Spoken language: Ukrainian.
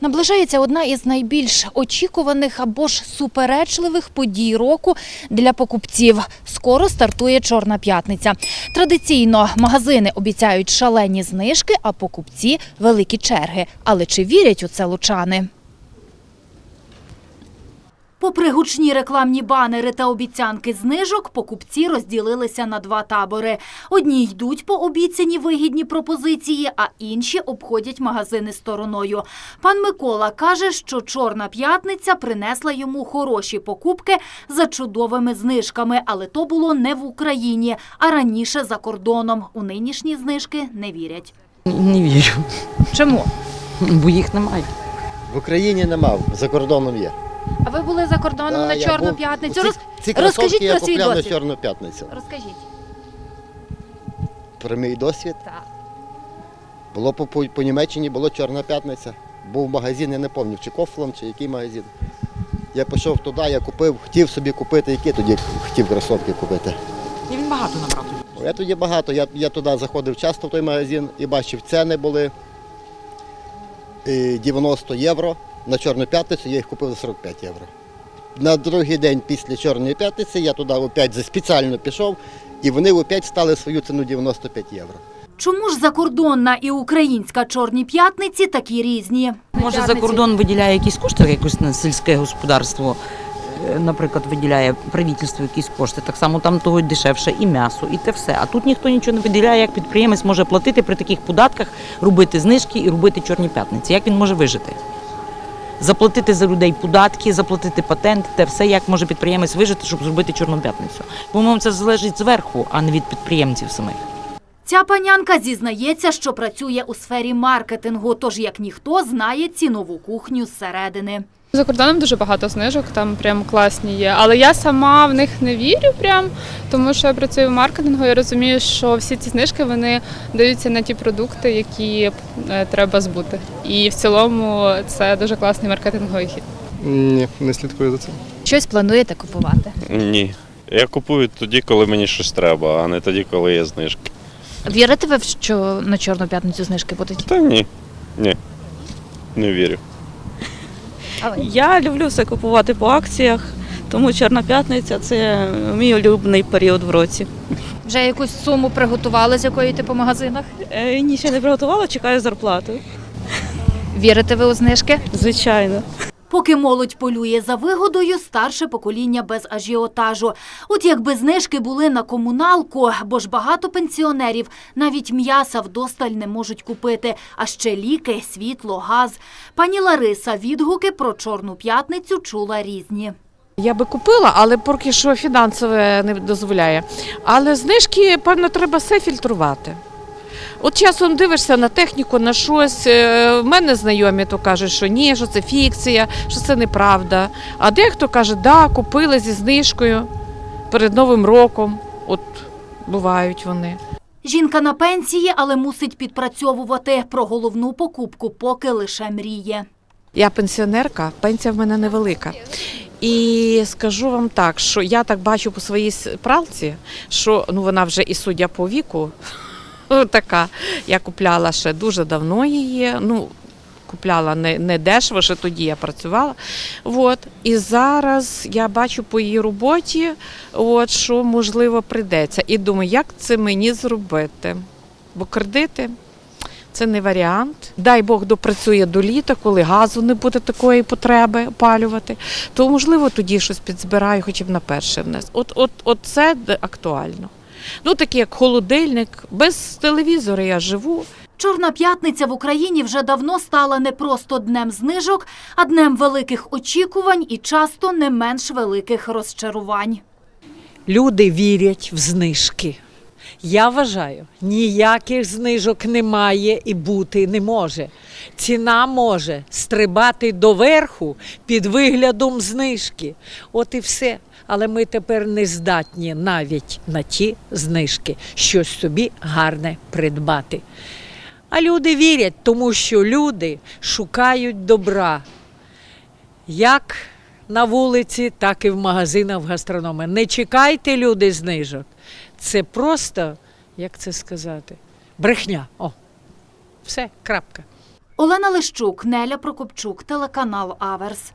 Наближається одна із найбільш очікуваних або ж суперечливих подій року для покупців. Скоро стартує Чорна п'ятниця. Традиційно магазини обіцяють шалені знижки, а покупці великі черги. Але чи вірять у це лучани? Попри гучні рекламні банери та обіцянки знижок, покупці розділилися на два табори. Одні йдуть по обіцяні вигідні пропозиції, а інші обходять магазини стороною. Пан Микола каже, що Чорна п'ятниця принесла йому хороші покупки за чудовими знижками, але то було не в Україні, а раніше за кордоном. У нинішні знижки не вірять. Не вірю, Чому? бо їх немає. В Україні нема, за кордоном є. А ви були за кордоном Да, на я Чорну був- п'ятницю? Ці, Роз... ці розкажіть кросовки я про свій купляв на досвід. Чорну п'ятницю. Розкажіть. Про мій досвід. Так. Було по, по, по Німеччині, було Чорна п'ятниця. Був магазин, я не пам'ятаю, чи Кофлон, чи який магазин. Я пішов туди, я купив, хотів собі купити, які тоді хотів кросовки купити. І він багато набрав тоді. Я тоді багато, я, я туди заходив часто в той магазин і бачив, ціни були е, 90 євро. На Чорну п'ятницю я їх купив за 45 євро. На другий день після Чорної п'ятниці я туди опять спеціально пішов, і вони опять стали свою ціну 95 євро. Чому ж закордонна і українська чорні п'ятниці такі різні? Може, за кордон виділяє якісь кошти, якось на сільське господарство, е, наприклад, виділяє правительство якісь кошти. Так само там того дешевше, і м'ясо, і те все. А тут ніхто нічого не виділяє, як підприємець може платити при таких податках, робити знижки і робити чорні п'ятниці. Як він може вижити? Заплатити за людей податки, заплатити патент, те все, як може підприємець вижити, щоб зробити чорну п'ятницю. По-моєму, це залежить зверху, а не від підприємців самих. Ця панянка зізнається, що працює у сфері маркетингу, тож як ніхто знає цінову кухню зсередини. За кордоном дуже багато знижок, там прям класні є. Але я сама в них не вірю, прям, тому що я працюю в маркетингу і розумію, що всі ці знижки вони даються на ті продукти, які е, треба збути. І в цілому це дуже класний маркетинговий хід. Ні, не слідкую за цим. Щось плануєте купувати? Ні. Я купую тоді, коли мені щось треба, а не тоді, коли є знижки. Вірите ви, що на чорну п'ятницю знижки будуть? Та ні. Ні. Не вірю. Я люблю все купувати по акціях, тому Чорна п'ятниця це мій улюблений період в році. Вже якусь суму приготували, з якої ти по магазинах? Е, Ні, ще не приготувала, чекаю зарплату. Вірите ви у знижки? Звичайно. Поки молодь полює за вигодою, старше покоління без ажіотажу. От якби знижки були на комуналку, бо ж багато пенсіонерів навіть м'яса вдосталь не можуть купити, а ще ліки, світло, газ. Пані Лариса відгуки про Чорну п'ятницю чула різні. Я би купила, але поки що фінансове не дозволяє. Але знижки, певно, треба все фільтрувати. От часом дивишся на техніку, на щось. е, В мене знайомі то кажуть, що ні, що це фікція, що це неправда. А дехто каже, да, купили зі знижкою перед Новим роком. От бувають вони. Жінка на пенсії, але мусить підпрацьовувати. Про головну покупку поки лише мріє. Я пенсіонерка, пенсія в мене невелика. І скажу вам так, що я так бачу по своїй пралці, що ну вона вже і суддя по віку така. Я купляла ще дуже давно її. Ну, купляла не, не дешево, ще тоді я працювала. От. І зараз я бачу по її роботі, от, що можливо прийдеться. І думаю, як це мені зробити? Бо кредити це не варіант. Дай Бог допрацює до літа, коли газу не буде такої потреби опалювати, то можливо тоді щось підзбираю, хоча б на перший внес. От, от, от це актуально. Ну, таке як холодильник, без телевізора я живу. Чорна п'ятниця в Україні вже давно стала не просто днем знижок, а днем великих очікувань і часто не менш великих розчарувань. Люди вірять в знижки. Я вважаю, ніяких знижок немає і бути не може. Ціна може стрибати доверху під виглядом знижки. От і все. Але ми тепер не здатні навіть на ті знижки, щось собі гарне придбати. А люди вірять, тому що люди шукають добра як на вулиці, так і в магазинах, в гастрономах. Не чекайте люди знижок. Це просто, як це сказати, брехня. О, все, крапка. Олена Лищук, Неля Прокопчук, телеканал Аверс.